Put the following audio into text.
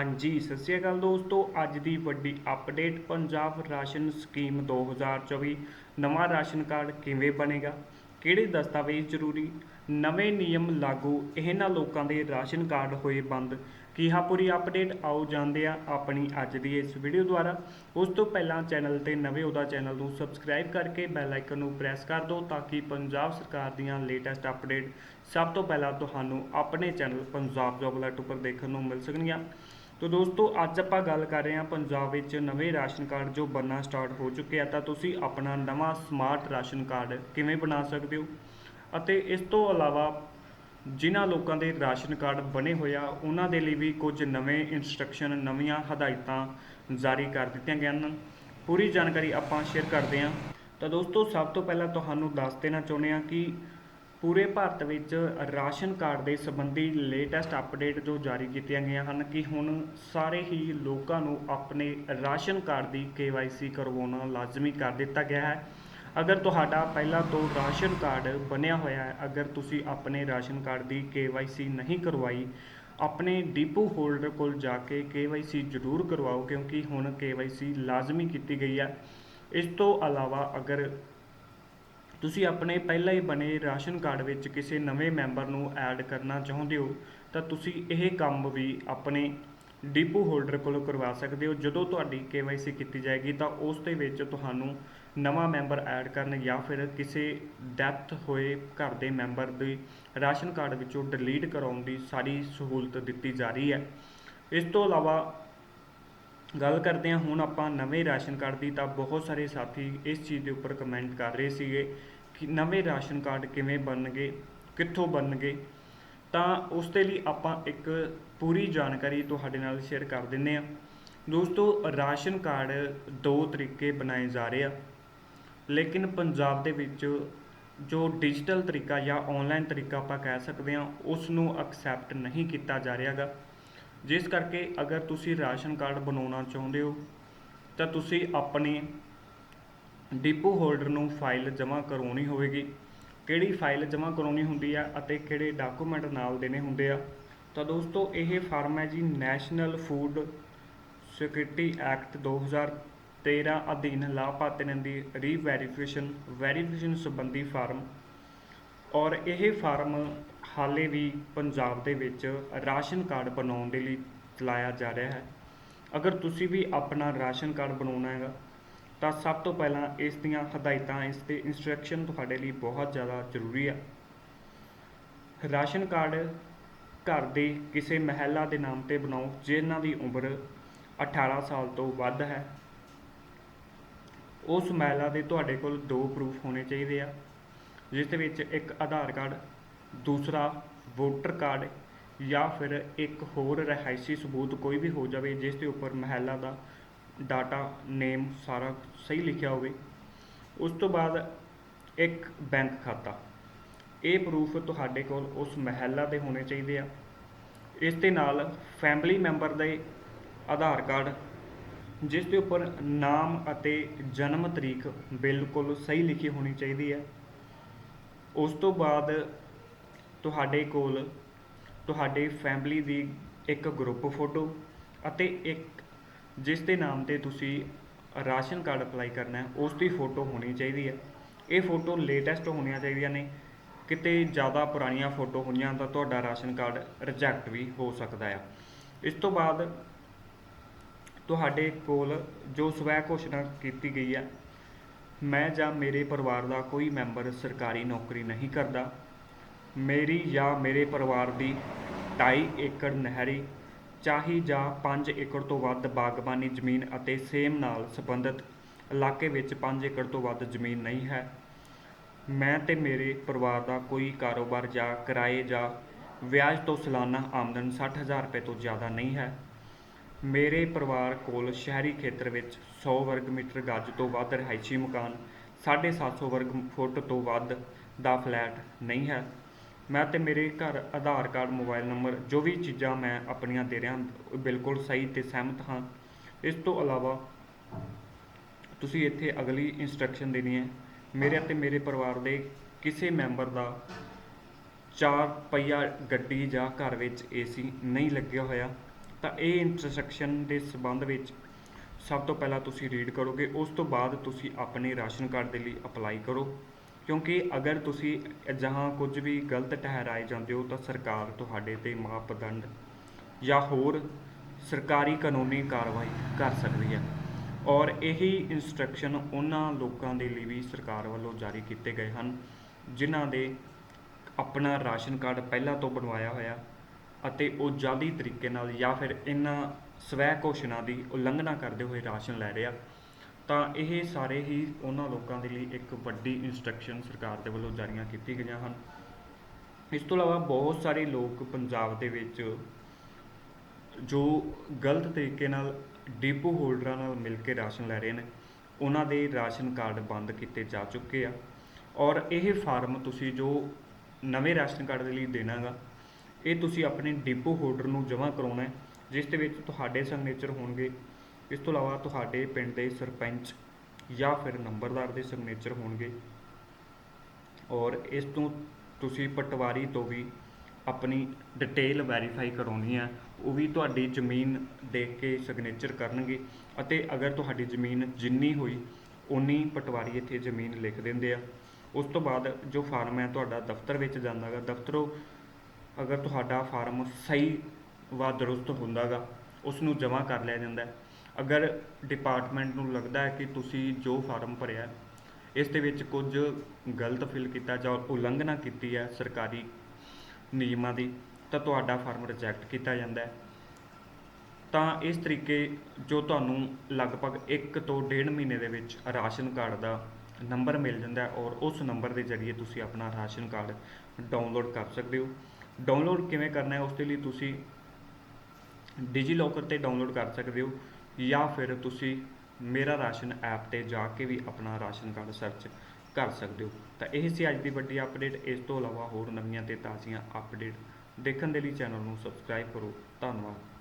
ਹਾਂਜੀ, ਸਤਿ ਸ਼੍ਰੀ ਅਕਾਲ ਦੋਸਤੋ। ਅੱਜ ਦੀ ਵੱਡੀ ਅਪਡੇਟ ਪੰਜਾਬ ਰਾਸ਼ਨ ਸਕੀਮ 2024 ਨਵਾਂ ਰਾਸ਼ਨ ਕਾਰਡ ਕਿਵੇਂ ਬਣੇਗਾ? ਕਿਹੜੇ ਦਸਤਾਵੇਜ਼ ਜ਼ਰੂਰੀ? ਨਵੇਂ ਨਿਯਮ ਲਾਗੂ? ਇਹਨਾਂ ਲੋਕਾਂ ਦੇ ਰਾਸ਼ਨ ਕਾਰਡ ਹੋਏ ਬੰਦ? ਕੀ ਹਾਂ ਪੂਰੀ ਅਪਡੇਟ ਆਓ ਜਾਂਦੇ ਆ ਆਪਣੀ ਅੱਜ ਦੀ ਇਸ ਵੀਡੀਓ ਦੁਆਰਾ। ਉਸ ਤੋਂ ਪਹਿਲਾਂ ਚੈਨਲ ਤੇ ਨਵੇਂ ਉਹਦਾ ਚੈਨਲ ਨੂੰ ਸਬਸਕ੍ਰਾਈਬ ਕਰਕੇ ਬੈਲ ਆਈਕਨ ਨੂੰ ਪ੍ਰੈਸ ਕਰ ਦਿਓ ਤਾਂ ਕਿ ਪੰਜਾਬ ਸਰਕਾਰ ਦੀਆਂ ਲੇਟੈਸਟ ਅਪਡੇਟ ਸਭ ਤੋਂ ਪਹਿਲਾਂ ਤੁਹਾਨੂੰ ਆਪਣੇ ਚੈਨਲ ਪੰਜਾਬ ਜੋਬ ਅਲਰਟ ਉੱਪਰ ਦੇਖਣ ਨੂੰ ਮਿਲ ਸਕਣਗੀਆਂ। ਤੋ ਦੋਸਤੋ, ਅੱਜ ਆਪਾਂ ਗੱਲ ਕਰ ਰਹੇ ਹਾਂ ਪੰਜਾਬ ਵਿੱਚ ਨਵੇਂ ਰਾਸ਼ਨ ਕਾਰਡ ਜੋ ਬਣਨਾ ਸਟਾਰਟ ਹੋ ਚੁੱਕੇ ਆ, ਤਾਂ ਤੁਸੀਂ ਆਪਣਾ ਨਵਾਂ ਸਮਾਰਟ ਰਾਸ਼ਨ ਕਾਰਡ ਕਿਵੇਂ ਬਣਾ ਸਕਦੇ ਹੋ? ਅਤੇ ਇਸ ਤੋਂ ਇਲਾਵਾ ਜਿਨ੍ਹਾਂ ਲੋਕਾਂ ਦੇ ਰਾਸ਼ਨ ਕਾਰਡ ਬਣੇ ਹੋਏ ਆ, ਉਹਨਾਂ ਦੇ ਲਈ ਵੀ ਕੁਝ ਨਵੇਂ ਇਨਸਟਰਕਸ਼ਨ ਨਵੀਆਂ ਹਦਾਇਤਾਂ ਜਾਰੀ ਕਰ ਦਿੱਤੀਆਂ ਗਈਆਂ ਹਨ। ਪੂਰੀ ਜਾਣਕਾਰੀ ਆਪਾਂ ਸ਼ੇਅਰ ਕਰਦੇ ਹਾਂ। ਤਾਂ ਦੋਸਤੋ, ਸਭ ਤੋਂ ਪਹਿਲਾਂ ਤੁਹਾਨੂੰ ਦੱਸ ਦੇਣਾ ਚਾਹੁੰਦੇ ਹਾਂ ਕਿ ਪੂਰੇ ਭਾਰਤ ਵਿੱਚ ਰਾਸ਼ਨ ਕਾਰਡ ਦੇ ਸੰਬੰਧੀ ਲੇਟੈਸਟ ਅਪਡੇਟ ਜੋ ਜਾਰੀ ਕੀਤੀਆਂ ਗਈਆਂ ਹਨ ਕਿ ਹੁਣ ਸਾਰੇ ਹੀ ਲੋਕਾਂ ਨੂੰ ਆਪਣੇ ਰਾਸ਼ਨ ਕਾਰਡ ਦੀ KYC ਕਰਵਾਉਣਾ ਲਾਜ਼ਮੀ ਕਰ ਦਿੱਤਾ ਗਿਆ ਹੈ। ਅਗਰ ਤੁਹਾਡਾ ਪਹਿਲਾਂ ਤੋਂ ਰਾਸ਼ਨ ਕਾਰਡ ਬਣਿਆ ਹੋਇਆ ਹੈ, ਅਗਰ ਤੁਸੀਂ ਆਪਣੇ ਰਾਸ਼ਨ ਕਾਰਡ ਦੀ KYC ਨਹੀਂ ਕਰਵਾਈ, ਆਪਣੇ ਡੀਪੂ ਹੋਲਡਰ ਕੋਲ ਜਾ ਕੇ KYC ਜ਼ਰੂਰ ਕਰਵਾਓ ਕਿਉਂਕਿ ਹੁਣ KYC ਲਾਜ਼ਮੀ ਕੀਤੀ ਗਈ ਹੈ। ਇਸ ਤੋਂ ਇਲਾਵਾ ਅਗਰ ਤੁਸੀਂ ਆਪਣੇ ਪਹਿਲਾਂ ਹੀ ਬਣੇ ਰਾਸ਼ਨ ਕਾਰਡ ਵਿੱਚ ਕਿਸੇ ਨਵੇਂ ਮੈਂਬਰ ਨੂੰ ਐਡ ਕਰਨਾ ਚਾਹੁੰਦੇ ਹੋ, ਤਾਂ ਤੁਸੀਂ ਇਹ ਕੰਮ ਵੀ ਆਪਣੇ ਡਿਪੂ ਹੋਲਡਰ ਕੋਲੋਂ ਕਰਵਾ ਸਕਦੇ ਹੋ। ਜਦੋਂ ਤੁਹਾਡੀ KYC ਕੀਤੀ ਜਾਏਗੀ, ਤਾਂ ਉਸ ਦੇ ਵਿੱਚ ਤੁਹਾਨੂੰ ਨਵਾਂ ਮੈਂਬਰ ਐਡ ਕਰਨ ਜਾਂ ਫਿਰ ਕਿਸੇ ਡੈਥ ਹੋਏ ਘਰ ਦੇ ਮੈਂਬਰ ਦੀ ਰਾਸ਼ਨ ਕਾਰਡ ਵਿੱਚੋਂ ਡਿਲੀਟ ਕਰਾਉਣ ਦੀ ਸਾਰੀ ਸਹੂਲਤ ਦਿੱਤੀ ਜਾ ਰਹੀ ਹੈ। ਇਸ ਤੋਂ ਇਲਾਵਾ ਗੱਲ ਕਰਦੇ ਹਾਂ, ਹੁਣ ਆਪਾਂ ਨਵੇਂ ਰਾਸ਼ਨ ਕਾਰਡ ਦੀ ਤਾਂ ਬਹੁਤ ਸਾਰੇ ਸਾਥੀ ਇਸ ਚੀਜ਼ ਦੇ ਉੱਪਰ ਕਮੈਂਟ ਕਰ ਰਹੇ ਸੀਗੇ ਕਿ ਨਵੇਂ ਰਾਸ਼ਨ ਕਾਰਡ ਕਿਵੇਂ ਬਣਨਗੇ, ਕਿੱਥੋਂ ਬਣਨਗੇ। ਤਾਂ ਉਸ ਦੇ ਲਈ ਆਪਾਂ ਇੱਕ ਪੂਰੀ ਜਾਣਕਾਰੀ ਤੁਹਾਡੇ ਨਾਲ ਸ਼ੇਅਰ ਕਰ ਦਿੰਨੇ ਆ ਦੋਸਤੋ, ਰਾਸ਼ਨ ਕਾਰਡ ਦੋ ਤਰੀਕੇ ਬਣਾਏ ਜਾ ਰਹੇ ਆ। ਲੇਕਿਨ ਪੰਜਾਬ ਦੇ ਵਿੱਚ ਜੋ ਡਿਜੀਟਲ ਤਰੀਕਾ ਜਾਂ ਆਨਲਾਈਨ ਤਰੀਕਾ ਆਪਾਂ ਕਹਿ ਸਕਦੇ ਹਾਂ ਉਸ ਨੂੰ ਐਕਸੈਪਟ ਨਹੀਂ ਕੀਤਾ ਜਾ ਰਿਹਾਗਾ। ਜਿਸ ਕਰਕੇ ਅਗਰ ਤੁਸੀਂ ਰਾਸ਼ਨ ਕਾਰਡ ਬਣਾਉਣਾ ਚਾਹੁੰਦੇ ਹੋ, ਤਾਂ ਤੁਸੀਂ ਆਪਣੇ ਡਿਪੂ ਹੋਲਡਰ ਨੂੰ ਫਾਈਲ ਜਮ੍ਹਾਂ ਕਰਵਾਉਣੀ ਹੋਵੇਗੀ। ਕਿਹੜੀ ਫਾਈਲ ਜਮ੍ਹਾਂ ਕਰਾਉਣੀ ਹੁੰਦੀ ਆ ਅਤੇ ਕਿਹੜੇ ਡਾਕੂਮੈਂਟ ਨਾਲ ਦੇਣੇ ਹੁੰਦੇ ਆ। ਤਾਂ ਦੋਸਤੋ, ਇਹ ਫਾਰਮ ਹੈ ਜੀ ਨੈਸ਼ਨਲ ਫੂਡ ਸਿਕਿਉਰਿਟੀ ਐਕਟ 2013 ਅਧੀਨ ਲਾਭਪਾਤਰੀਆਂ ਦੀ ਰੀਵੈਰੀਫਿਕੇਸ਼ਨ, ਵੈਰੀਫਿਕੇਸ਼ਨ ਸੰਬੰਧੀ ਫਾਰਮ। ਔਰ ਇਹ ਫਾਰਮ ਹਾਲੇ ਵੀ ਪੰਜਾਬ ਦੇ ਵਿੱਚ ਰਾਸ਼ਨ ਕਾਰਡ ਬਣਾਉਣ ਦੇ ਲਈ ਚਲਾਇਆ ਜਾ ਰਿਹਾ ਹੈ। ਅਗਰ ਤੁਸੀਂ ਵੀ ਆਪਣਾ ਰਾਸ਼ਨ ਕਾਰਡ ਬਣਾਉਣਾ ਹੈਗਾ, ਤਾਂ ਸਭ ਤੋਂ ਪਹਿਲਾਂ ਇਸ ਦੀਆਂ ਹਦਾਇਤਾਂ, ਇਸ ਦੇ ਇਨਸਟਰਕਸ਼ਨ ਤੁਹਾਡੇ ਲਈ ਬਹੁਤ ਜ਼ਿਆਦਾ ਜ਼ਰੂਰੀ ਆ। ਰਾਸ਼ਨ ਕਾਰਡ ਘਰ ਦੇ ਕਿਸੇ ਮਹਿਲਾ ਦੇ ਨਾਮ ਤੇ ਬਣਾਓ ਜਿਨ੍ਹਾਂ ਦੀ ਉਮਰ 18 ਸਾਲ ਤੋਂ ਵੱਧ ਹੈ। ਉਸ ਮਹਿਲਾ ਦੇ ਤੁਹਾਡੇ ਕੋਲ ਦੋ ਪ੍ਰੂਫ ਹੋਣੇ ਚਾਹੀਦੇ ਆ, ਜਿਸ ਦੇ ਵਿੱਚ ਇੱਕ ਆਧਾਰ ਕਾਰਡ ਦੂਸਰਾ ਵੋਟਰ ਕਾਰਡ ਜਾਂ ਫਿਰ ਇੱਕ ਹੋਰ ਰਿਹਾਇਸ਼ੀ ਸਬੂਤ ਕੋਈ ਵੀ ਹੋ ਜਾਵੇ ਜਿਸ ਦੇ ਉੱਪਰ ਮਹਿਲਾ ਦਾ ਡਾਟਾ, ਨੇਮ ਸਾਰਾ ਸਹੀ ਲਿਖਿਆ ਹੋਵੇ। ਉਸ ਤੋਂ ਬਾਅਦ ਇੱਕ ਬੈਂਕ ਖਾਤਾ। ਇਹ ਪ੍ਰੂਫ ਤੁਹਾਡੇ ਕੋਲ ਉਸ ਮਹਿਲਾ ਦੇ ਹੋਣੇ ਚਾਹੀਦੇ ਆ। ਇਸ ਦੇ ਨਾਲ ਫੈਮਿਲੀ ਮੈਂਬਰ ਦੇ ਆਧਾਰ ਕਾਰਡ, ਜਿਸ ਦੇ ਉੱਪਰ ਨਾਮ ਅਤੇ ਜਨਮ ਤਰੀਕ ਬਿਲਕੁਲ ਸਹੀ ਲਿਖੀ ਹੋਣੀ ਚਾਹੀਦੀ ਹੈ। ਉਸ ਤੋਂ ਬਾਅਦ ਤੁਹਾਡੇ ਕੋਲ ਤੁਹਾਡੇ ਫੈਮਿਲੀ ਦੀ ਇੱਕ ਗਰੁੱਪ ਫੋਟੋ ਅਤੇ ਇੱਕ ਜਿਸ ਦੇ ਨਾਮ ਤੇ ਤੁਸੀਂ ਰਾਸ਼ਨ ਕਾਰਡ ਅਪਲਾਈ ਕਰਨਾ ਉਸ ਦੀ ਫੋਟੋ ਹੋਣੀ ਚਾਹੀਦੀ ਹੈ। ਇਹ ਫੋਟੋ ਲੇਟੈਸਟ ਹੋਣੀਆਂ ਚਾਹੀਦੀਆਂ ਨੇ। ਕਿਤੇ ਜ਼ਿਆਦਾ ਪੁਰਾਣੀਆਂ ਫੋਟੋ ਹੋਈਆਂ ਤਾਂ ਤੁਹਾਡਾ ਰਾਸ਼ਨ ਕਾਰਡ ਰਿਜੈਕਟ ਵੀ ਹੋ ਸਕਦਾ ਆ ਇਸ ਤੋਂ ਬਾਅਦ ਤੁਹਾਡੇ ਕੋਲ ਜੋ ਸਵੈ ਘੋਸ਼ਣਾ ਕੀਤੀ ਗਈ ਹੈ, ਮੈਂ ਜਾਂ ਮੇਰੇ ਪਰਿਵਾਰ ਦਾ ਕੋਈ ਮੈਂਬਰ ਸਰਕਾਰੀ ਨੌਕਰੀ ਨਹੀਂ ਕਰਦਾ। ਮੇਰੀ ਜਾਂ ਮੇਰੇ ਪਰਿਵਾਰ ਦੀ ਢਾਈ ਏਕੜ ਨਹਿਰੀ, ਚਾਹੀ ਜਾਂ 5 ਏਕੜ ਤੋਂ ਵੱਧ ਬਾਗਬਾਨੀ ਜ਼ਮੀਨ ਅਤੇ ਸੇਮ ਨਾਲ ਸੰਬੰਧਿਤ ਇਲਾਕੇ ਵਿੱਚ 5 ਏਕੜ ਤੋਂ ਵੱਧ ਜ਼ਮੀਨ ਨਹੀਂ ਹੈ। ਮੈਂ ਤੇ ਮੇਰੇ ਪਰਿਵਾਰ ਦਾ ਕੋਈ ਕਾਰੋਬਾਰ ਜਾਂ ਕਿਰਾਏ ਜਾਂ ਵਿਆਜ ਤੋਂ ਸਾਲਾਨਾ ਆਮਦਨ 60000 ਰੁਪਏ ਤੋਂ ਜ਼ਿਆਦਾ ਨਹੀਂ ਹੈ। ਮੇਰੇ ਪਰਿਵਾਰ ਕੋਲ ਸ਼ਹਿਰੀ ਖੇਤਰ ਵਿੱਚ 100 ਵਰਗ ਮੀਟਰ ਗੱਜ ਤੋਂ ਵੱਧ ਰਿਹਾਇਸ਼ੀ ਮਕਾਨ 750 ਵਰਗ ਫੁੱਟ ਤੋਂ ਵੱਧ ਦਾ ਫਲੈਟ ਨਹੀਂ ਹੈ। ਮੈਂ ਅਤੇ ਮੇਰੇ ਘਰ ਆਧਾਰ ਕਾਰਡ, ਮੋਬਾਈਲ ਨੰਬਰ, ਜੋ ਵੀ ਚੀਜ਼ਾਂ ਮੈਂ ਆਪਣੀਆਂ ਦੇ ਰਿਹਾ, ਬਿਲਕੁਲ ਸਹੀ ਅਤੇ ਸਹਿਮਤ ਹਾਂ। ਇਸ ਤੋਂ ਇਲਾਵਾ ਤੁਸੀਂ ਇੱਥੇ ਅਗਲੀ ਇੰਸਟਰਕਸ਼ਨ ਦੇਣੀ ਹੈ। ਮੇਰੇ ਅਤੇ ਮੇਰੇ ਪਰਿਵਾਰ ਦੇ ਕਿਸੇ ਮੈਂਬਰ ਦਾ ਚਾਰ ਪਹੀਆ ਗੱਡੀ ਜਾਂ ਘਰ ਵਿੱਚ ਏਸੀ ਨਹੀਂ ਲੱਗਿਆ ਹੋਇਆ, ਤਾਂ ਇਹ ਇੰਸਟਰਕਸ਼ਨ ਦੇ ਸੰਬੰਧ ਵਿੱਚ ਸਭ ਤੋਂ ਪਹਿਲਾਂ ਤੁਸੀਂ ਰੀਡ ਕਰੋਗੇ, ਉਸ ਤੋਂ ਬਾਅਦ ਤੁਸੀਂ ਆਪਣੇ ਰਾਸ਼ਨ ਕਾਰਡ ਦੇ ਲਈ ਅਪਲਾਈ ਕਰੋ। ਕਿਉਂਕਿ ਅਗਰ ਤੁਸੀਂ ਅਜਿਹਾ ਕੁਝ ਵੀ ਗਲਤ ਠਹਿਰਾਏ ਜਾਂਦੇ ਹੋ ਤਾਂ ਸਰਕਾਰ ਤੁਹਾਡੇ ਤੇ ਮਾਪਦੰਡ ਜਾਂ ਹੋਰ ਸਰਕਾਰੀ ਕਾਨੂੰਨੀ ਕਾਰਵਾਈ ਕਰ ਸਕਦੀ ਹੈ। ਔਰ ਇਹੀ ਇਨਸਟਰਕਸ਼ਨ ਉਹਨਾਂ ਲੋਕਾਂ ਦੇ ਲਈ ਵੀ ਸਰਕਾਰ ਵੱਲੋਂ ਜਾਰੀ ਕੀਤੇ ਗਏ ਹਨ, ਜਿਨ੍ਹਾਂ ਦੇ ਆਪਣਾ ਰਾਸ਼ਨ ਕਾਰਡ ਪਹਿਲਾਂ ਤੋਂ ਬਣਵਾਇਆ ਹੋਇਆ ਅਤੇ ਉਹ ਜਾਲੀ ਤਰੀਕੇ ਨਾਲ ਜਾਂ ਫਿਰ ਇਹਨਾਂ ਸਵੈ ਘੋਸ਼ਣਾ ਦੀ ਉਲੰਘਣਾ ਕਰਦੇ ਹੋਏ ਰਾਸ਼ਨ ਲੈ ਰਿਹਾ। ਤਾਂ ਇਹ ਸਾਰੇ ਹੀ ਉਹਨਾਂ ਲੋਕਾਂ ਦੇ ਲਈ ਇੱਕ ਵੱਡੀ ਇਨਸਟਰਕਸ਼ਨ ਸਰਕਾਰ ਦੇ ਵੱਲੋਂ ਜਾਰੀਆਂ ਕੀਤੀ ਗਈਆਂ ਹਨ। ਇਸ ਤੋਂ ਇਲਾਵਾ ਬਹੁਤ ਸਾਰੇ ਲੋਕ ਪੰਜਾਬ ਦੇ ਵਿੱਚ ਜੋ ਗਲਤ ਤਰੀਕੇ ਨਾਲ ਡਿਪੂ ਹੋਲਡਰਾਂ ਨਾਲ ਮਿਲ ਕੇ ਰਾਸ਼ਨ ਲੈ ਰਹੇ ਨੇ, ਉਹਨਾਂ ਦੇ ਰਾਸ਼ਨ ਕਾਰਡ ਬੰਦ ਕੀਤੇ ਜਾ ਚੁੱਕੇ ਆ। ਔਰ ਇਹ ਫਾਰਮ ਤੁਸੀਂ ਜੋ ਨਵੇਂ ਰਾਸ਼ਨ ਕਾਰਡ ਦੇ ਲਈ ਦੇਣਾਗਾ, ਇਹ ਤੁਸੀਂ ਆਪਣੇ ਡਿਪੂ ਹੋਲਡਰ ਨੂੰ ਜਮ੍ਹਾਂ ਕਰਾਉਣਾ ਹੈ, ਜਿਸ ਦੇ ਵਿੱਚ ਤੁਹਾਡੇ ਸਿਗਨੇਚਰ ਹੋਣਗੇ। ਇਸ ਤੋਂ ਇਲਾਵਾ ਤੁਹਾਡੇ ਪਿੰਡ ਦੇ ਸਰਪੰਚ ਜਾਂ ਫਿਰ ਨੰਬਰਦਾਰ ਦੇ ਸਿਗਨੇਚਰ ਹੋਣਗੇ। ਔਰ ਇਸ ਤੋਂ ਤੁਸੀਂ ਪਟਵਾਰੀ ਤੋਂ ਵੀ ਆਪਣੀ ਡਿਟੇਲ ਵੈਰੀਫਾਈ ਕਰਾਉਣੀ ਹੈ ਉਹ ਵੀ ਤੁਹਾਡੀ ਜ਼ਮੀਨ ਦੇਖ ਕੇ ਸਿਗਨੇਚਰ ਕਰਨਗੇ ਅਤੇ ਅਗਰ ਤੁਹਾਡੀ ਜ਼ਮੀਨ ਜਿੰਨੀ ਹੋਈ ਉਨੀ ਪਟਵਾਰੀ ਇੱਥੇ ਜ਼ਮੀਨ ਲਿਖ ਦਿੰਦੇ ਆ। ਉਸ ਤੋਂ ਬਾਅਦ ਜੋ ਫਾਰਮ ਹੈ ਤੁਹਾਡਾ ਦਫ਼ਤਰ ਵਿੱਚ ਜਾਂਦਾਗਾ। ਦਫ਼ਤਰੋਂ ਅਗਰ ਤੁਹਾਡਾ ਫਾਰਮ ਸਹੀ ਵਾ ਦਰੁਸਤ ਹੁੰਦਾਗਾ ਉਸ ਨੂੰ ਜਮ੍ਹਾਂ ਕਰ ਲਿਆ ਜਾਂਦਾ ਹੈ। ਅਗਰ ਡਿਪਾਰਟਮੈਂਟ ਨੂੰ ਲੱਗਦਾ ਹੈ ਕਿ ਤੁਸੀਂ ਜੋ ਫਾਰਮ ਭਰਿਆ ਇਸ ਦੇ ਵਿੱਚ ਕੁਝ ਗਲਤ ਫਿਲ ਕੀਤਾ ਜਾਂ ਉਲੰਘਣਾ ਕੀਤੀ ਹੈ ਸਰਕਾਰੀ ਨਿਯਮਾਂ ਦੀ, ਤਾਂ ਤੁਹਾਡਾ ਫਾਰਮ ਰਿਜੈਕਟ ਕੀਤਾ ਜਾਂਦਾ ਹੈ। ਤਾਂ ਇਸ ਤਰੀਕੇ ਜੋ ਤੁਹਾਨੂੰ ਲਗਭਗ 1 ਤੋਂ 1.5 ਮਹੀਨੇ ਦੇ ਵਿੱਚ ਰਾਸ਼ਨ ਕਾਰਡ ਦਾ ਨੰਬਰ ਮਿਲ ਜਾਂਦਾ ਹੈ ਔਰ ਉਸ ਨੰਬਰ ਦੇ ਜ਼ਰੀਏ ਤੁਸੀਂ ਆਪਣਾ ਰਾਸ਼ਨ ਕਾਰਡ ਡਾਊਨਲੋਡ ਕਰ ਸਕਦੇ ਹੋ। ਡਾਊਨਲੋਡ ਕਿਵੇਂ ਕਰਨਾ ਹੈ, ਉਸ ਦੇ ਲਈ ਤੁਸੀਂ ਡਿਜੀ ਲੋਕਰ ਤੇ ਡਾਊਨਲੋਡ ਕਰ ਸਕਦੇ ਹੋ। ਜਾਂ ਫਿਰ ਤੁਸੀਂ ਮੇਰਾ ਰਾਸ਼ਨ ਐਪ ਤੇ ਜਾ ਕੇ ਵੀ ਆਪਣਾ ਰਾਸ਼ਨ ਕਾਰਡ ਸਰਚ ਕਰ ਸਕਦੇ ਹੋ। ਤਾਂ ਇਹ ਸੀ ਅੱਜ ਦੀ ਵੱਡੀ ਅਪਡੇਟ ਇਸ ਤੋਂ ਇਲਾਵਾ ਹੋਰ ਨਵੀਆਂ ਤੇ ਤਾਜ਼ੀਆਂ ਅਪਡੇਟ ਦੇਖਣ ਦੇ ਲਈ ਚੈਨਲ ਨੂੰ ਸਬਸਕ੍ਰਾਈਬ ਕਰੋ। ਧੰਨਵਾਦ।